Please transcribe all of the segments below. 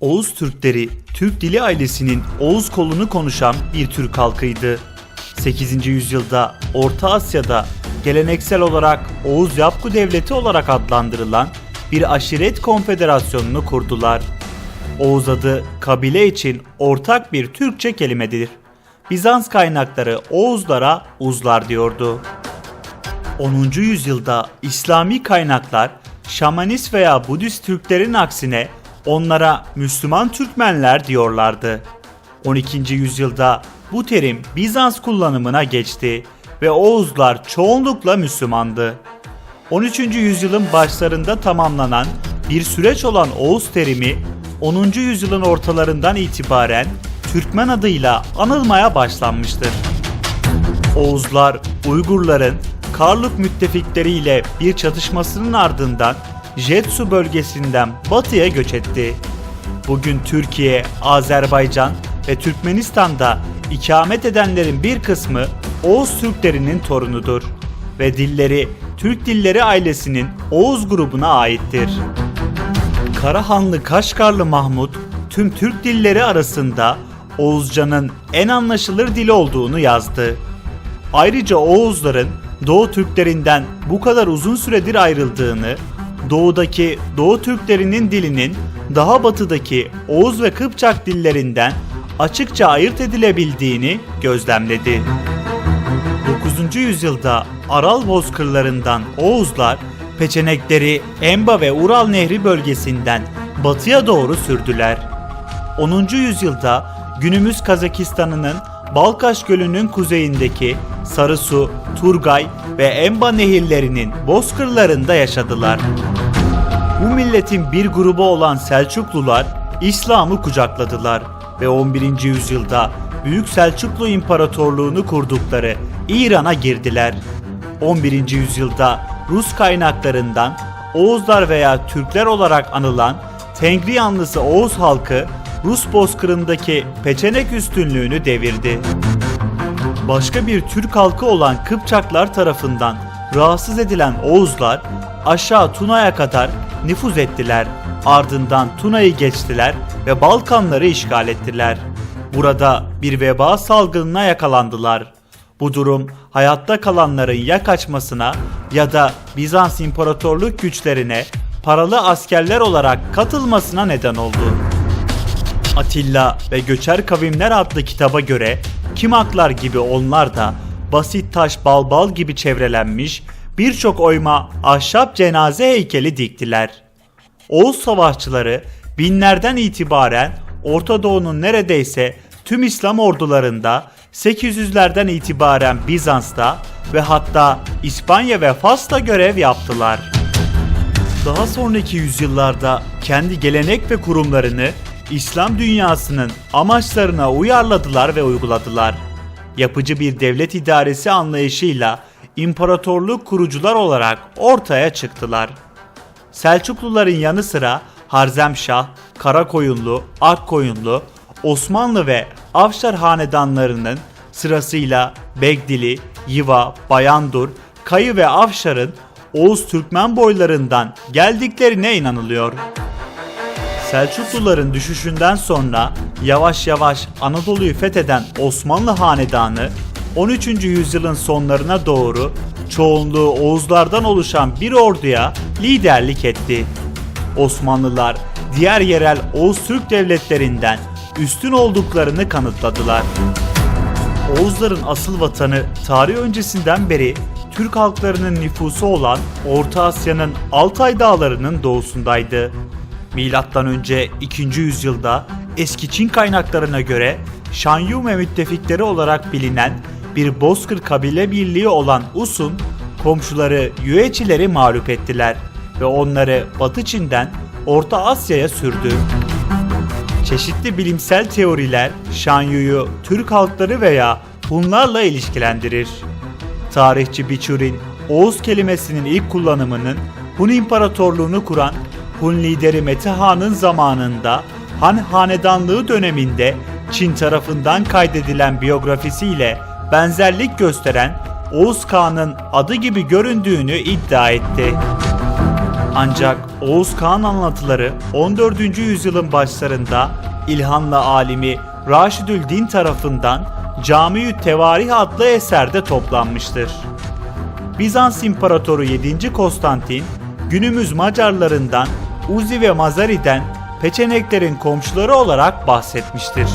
Oğuz Türkleri, Türk dili ailesinin Oğuz kolunu konuşan bir Türk halkıydı. 8. yüzyılda Orta Asya'da geleneksel olarak Oğuz Yapgu Devleti olarak adlandırılan bir aşiret konfederasyonunu kurdular. Oğuz adı kabile için ortak bir Türkçe kelimedir. Bizans kaynakları Oğuzlara Uzlar diyordu. 10. yüzyılda İslami kaynaklar Şamanist veya Budist Türklerin aksine onlara Müslüman Türkmenler diyorlardı. 12. yüzyılda bu terim Bizans kullanımına geçti ve Oğuzlar çoğunlukla Müslümandı. 13. yüzyılın başlarında tamamlanan bir süreç olan Oğuz terimi 10. yüzyılın ortalarından itibaren Türkmen adıyla anılmaya başlanmıştır. Oğuzlar Uygurların Karluk müttefikleriyle bir çatışmasının ardından Jetsu bölgesinden batıya göç etti. Bugün Türkiye, Azerbaycan ve Türkmenistan'da ikamet edenlerin bir kısmı Oğuz Türklerinin torunudur ve dilleri Türk dilleri ailesinin Oğuz grubuna aittir. Karahanlı Kaşgarlı Mahmut tüm Türk dilleri arasında Oğuzcanın en anlaşılır dili olduğunu yazdı. Ayrıca Oğuzların Doğu Türklerinden bu kadar uzun süredir ayrıldığını, doğudaki Doğu Türklerinin dilinin daha batıdaki Oğuz ve Kıpçak dillerinden açıkça ayırt edilebildiğini gözlemledi. 9. yüzyılda Aral bozkırlarından Oğuzlar peçenekleri Emba ve Ural Nehri bölgesinden batıya doğru sürdüler. 10. yüzyılda günümüz Kazakistan'ının Balkaş Gölü'nün kuzeyindeki Sarısu, Turgay ve Emba nehirlerinin bozkırlarında yaşadılar. Bu milletin bir grubu olan Selçuklular İslam'ı kucakladılar ve 11. yüzyılda Büyük Selçuklu İmparatorluğunu kurdukları İran'a girdiler. 11. yüzyılda Rus kaynaklarından Oğuzlar veya Türkler olarak anılan Tengri yanlısı Oğuz halkı Rus bozkırındaki peçenek üstünlüğünü devirdi. Başka bir Türk halkı olan Kıpçaklar tarafından rahatsız edilen Oğuzlar aşağı Tuna'ya kadar nüfuz ettiler. Ardından Tuna'yı geçtiler ve Balkanları işgal ettiler. Burada bir veba salgınına yakalandılar. Bu durum hayatta kalanların ya kaçmasına ya da Bizans İmparatorluk güçlerine paralı askerler olarak katılmasına neden oldu. Atilla ve Göçer Kavimler adlı kitaba göre Kimaklar gibi onlar da basit taş balbal gibi çevrelenmiş birçok oyma ahşap cenaze heykeli diktiler. Oğuz savaşçıları binlerden itibaren Orta Doğu'nun neredeyse tüm İslam ordularında 800'lerden itibaren Bizans'ta ve hatta İspanya ve Fas'ta görev yaptılar. Daha sonraki yüzyıllarda kendi gelenek ve kurumlarını İslam dünyasının amaçlarına uyarladılar ve uyguladılar. Yapıcı bir devlet idaresi anlayışıyla imparatorluk kurucular olarak ortaya çıktılar. Selçukluların yanı sıra Harzemşah, Karakoyunlu, Akkoyunlu, Osmanlı ve Afşar hanedanlarının sırasıyla Begdili, Yiva, Bayandur, Kayı ve Afşar'ın Oğuz Türkmen boylarından geldiklerine inanılıyor. Selçukluların düşüşünden sonra yavaş yavaş Anadolu'yu fetheden Osmanlı Hanedanı 13. yüzyılın sonlarına doğru çoğunluğu Oğuzlardan oluşan bir orduya liderlik etti. Osmanlılar diğer yerel Oğuz Türk devletlerinden üstün olduklarını kanıtladılar. Oğuzların asıl vatanı tarih öncesinden beri Türk halklarının nüfusu olan Orta Asya'nın Altay dağlarının doğusundaydı. Milattan önce 2. yüzyılda eski Çin kaynaklarına göre Şanyu ve müttefikleri olarak bilinen bir Bozkır kabile birliği olan Usun, komşuları Yüeçileri mağlup ettiler ve onları Batı Çin'den Orta Asya'ya sürdü. Çeşitli bilimsel teoriler Şanyu'yu Türk halkları veya Hunlarla ilişkilendirir. Tarihçi Biçurin, Oğuz kelimesinin ilk kullanımının Hun İmparatorluğunu kuran Hun lideri Mete Han'ın zamanında Han Hanedanlığı döneminde Çin tarafından kaydedilen biyografisiyle benzerlik gösteren Oğuz Kağan'ın adı gibi göründüğünü iddia etti. Ancak Oğuz Kağan anlatıları 14. yüzyılın başlarında İlhanlı alimi Raşidül Din tarafından Cami-ü Tevarih adlı eserde toplanmıştır. Bizans İmparatoru 7. Konstantin günümüz Macarlarından Uzi ve Mazari'den Peçeneklerin komşuları olarak bahsetmiştir.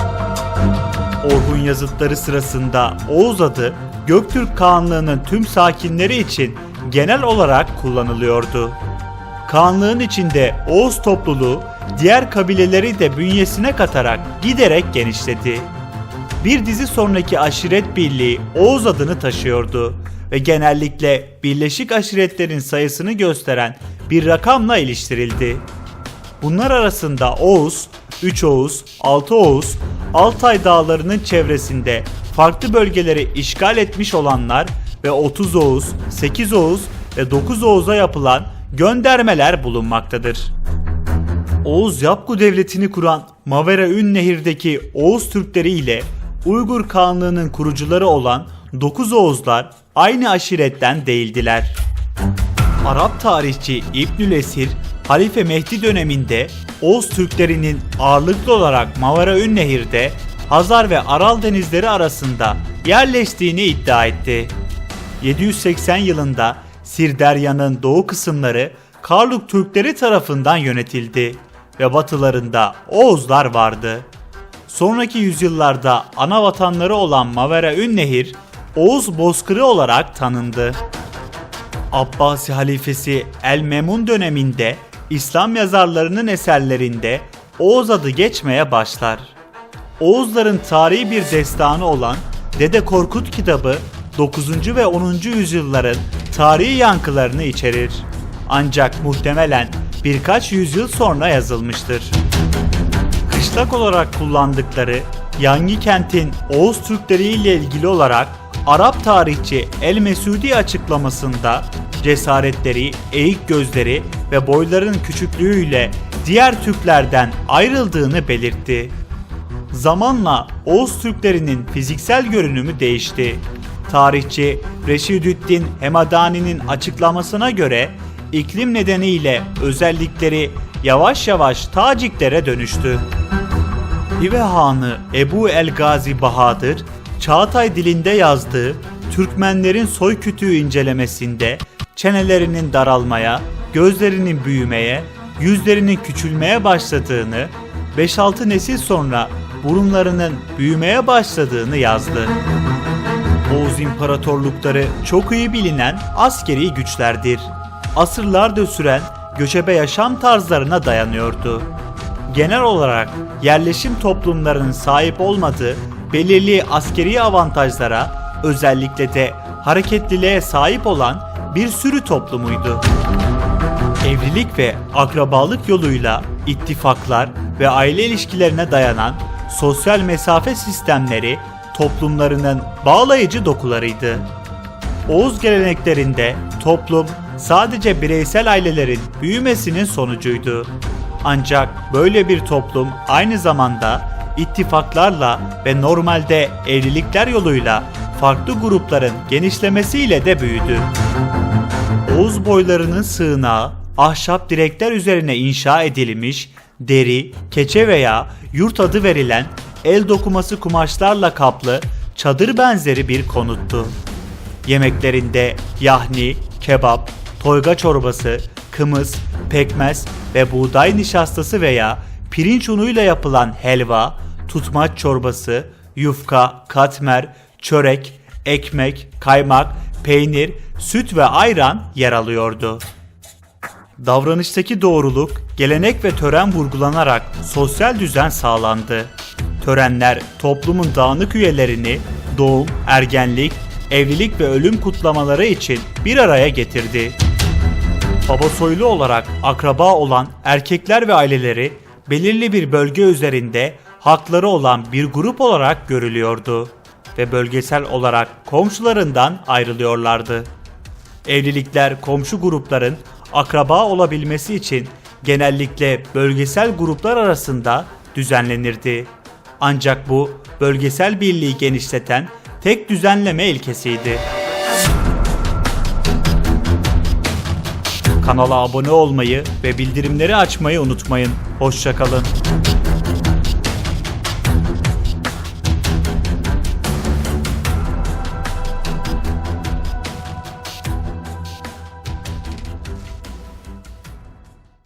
Orhun yazıtları sırasında Oğuz adı Göktürk Kağanlığı'nın tüm sakinleri için genel olarak kullanılıyordu. Kağanlığın içinde Oğuz topluluğu diğer kabileleri de bünyesine katarak giderek genişledi. Bir dizi sonraki aşiret birliği Oğuz adını taşıyordu ve genellikle birleşik aşiretlerin sayısını gösteren bir rakamla iliştirildi. Bunlar arasında Oğuz, 3 Oğuz, 6 Oğuz, Altay dağlarının çevresinde farklı bölgeleri işgal etmiş olanlar ve 30 Oğuz, 8 Oğuz ve 9 Oğuz'a yapılan göndermeler bulunmaktadır. Oğuz Yapgu Devleti'ni kuran Mavera Ün Nehir'deki Oğuz Türkleri ile Uygur Kağanlığı'nın kurucuları olan 9 Oğuzlar aynı aşiretten değildiler. Arap tarihçi İbnül Esir, Halife Mehdi döneminde Oğuz Türklerinin ağırlıklı olarak Mavera Ün Nehir'de Hazar ve Aral denizleri arasında yerleştiğini iddia etti. 780 yılında Sirderya'nın doğu kısımları Karluk Türkleri tarafından yönetildi ve batılarında Oğuzlar vardı. Sonraki yüzyıllarda ana vatanları olan Mavera Ün Nehir, Oğuz bozkırı olarak tanındı. Abbasi halifesi El Memun döneminde İslam yazarlarının eserlerinde Oğuz adı geçmeye başlar. Oğuzların tarihi bir destanı olan Dede Korkut kitabı 9. ve 10. yüzyılların tarihi yankılarını içerir. Ancak muhtemelen birkaç yüzyıl sonra yazılmıştır. Kışlak olarak kullandıkları Yangi kentin Oğuz Türkleri ile ilgili olarak Arap tarihçi El Mesudi açıklamasında cesaretleri, eğik gözleri ve boylarının küçüklüğüyle diğer Türklerden ayrıldığını belirtti. Zamanla Oğuz Türklerinin fiziksel görünümü değişti. Tarihçi Reşidüddin Hemadani'nin açıklamasına göre iklim nedeniyle özellikleri yavaş yavaş Taciklere dönüştü. Hive Hanı Ebu El Gazi Bahadır, Çağatay dilinde yazdığı Türkmenlerin soy kütüğü incelemesinde çenelerinin daralmaya, gözlerinin büyümeye, yüzlerinin küçülmeye başladığını, 5-6 nesil sonra burunlarının büyümeye başladığını yazdı. Oğuz İmparatorlukları çok iyi bilinen askeri güçlerdir. Asırlardır süren göçebe yaşam tarzlarına dayanıyordu. Genel olarak yerleşim toplumlarının sahip olmadığı belirli askeri avantajlara özellikle de hareketliliğe sahip olan bir sürü toplumuydu. Evlilik ve akrabalık yoluyla ittifaklar ve aile ilişkilerine dayanan sosyal mesafe sistemleri toplumlarının bağlayıcı dokularıydı. Oğuz geleneklerinde toplum sadece bireysel ailelerin büyümesinin sonucuydu. Ancak böyle bir toplum aynı zamanda ittifaklarla ve normalde evlilikler yoluyla farklı grupların genişlemesiyle de büyüdü. Oğuz boylarının sığınağı ahşap direkler üzerine inşa edilmiş, deri, keçe veya yurt adı verilen el dokuması kumaşlarla kaplı çadır benzeri bir konuttu. Yemeklerinde yahni, kebap, toyga çorbası, kımız, pekmez ve buğday nişastası veya pirinç unuyla yapılan helva, tutmaç çorbası, yufka, katmer, çörek, ekmek, kaymak, peynir, süt ve ayran yer alıyordu. Davranıştaki doğruluk, gelenek ve tören vurgulanarak sosyal düzen sağlandı. Törenler toplumun dağınık üyelerini doğum, ergenlik, evlilik ve ölüm kutlamaları için bir araya getirdi. Baba soylu olarak akraba olan erkekler ve aileleri belirli bir bölge üzerinde hakları olan bir grup olarak görülüyordu ve bölgesel olarak komşularından ayrılıyorlardı. Evlilikler komşu grupların akraba olabilmesi için genellikle bölgesel gruplar arasında düzenlenirdi. Ancak bu bölgesel birliği genişleten tek düzenleme ilkesiydi. Kanala abone olmayı ve bildirimleri açmayı unutmayın. Hoşçakalın.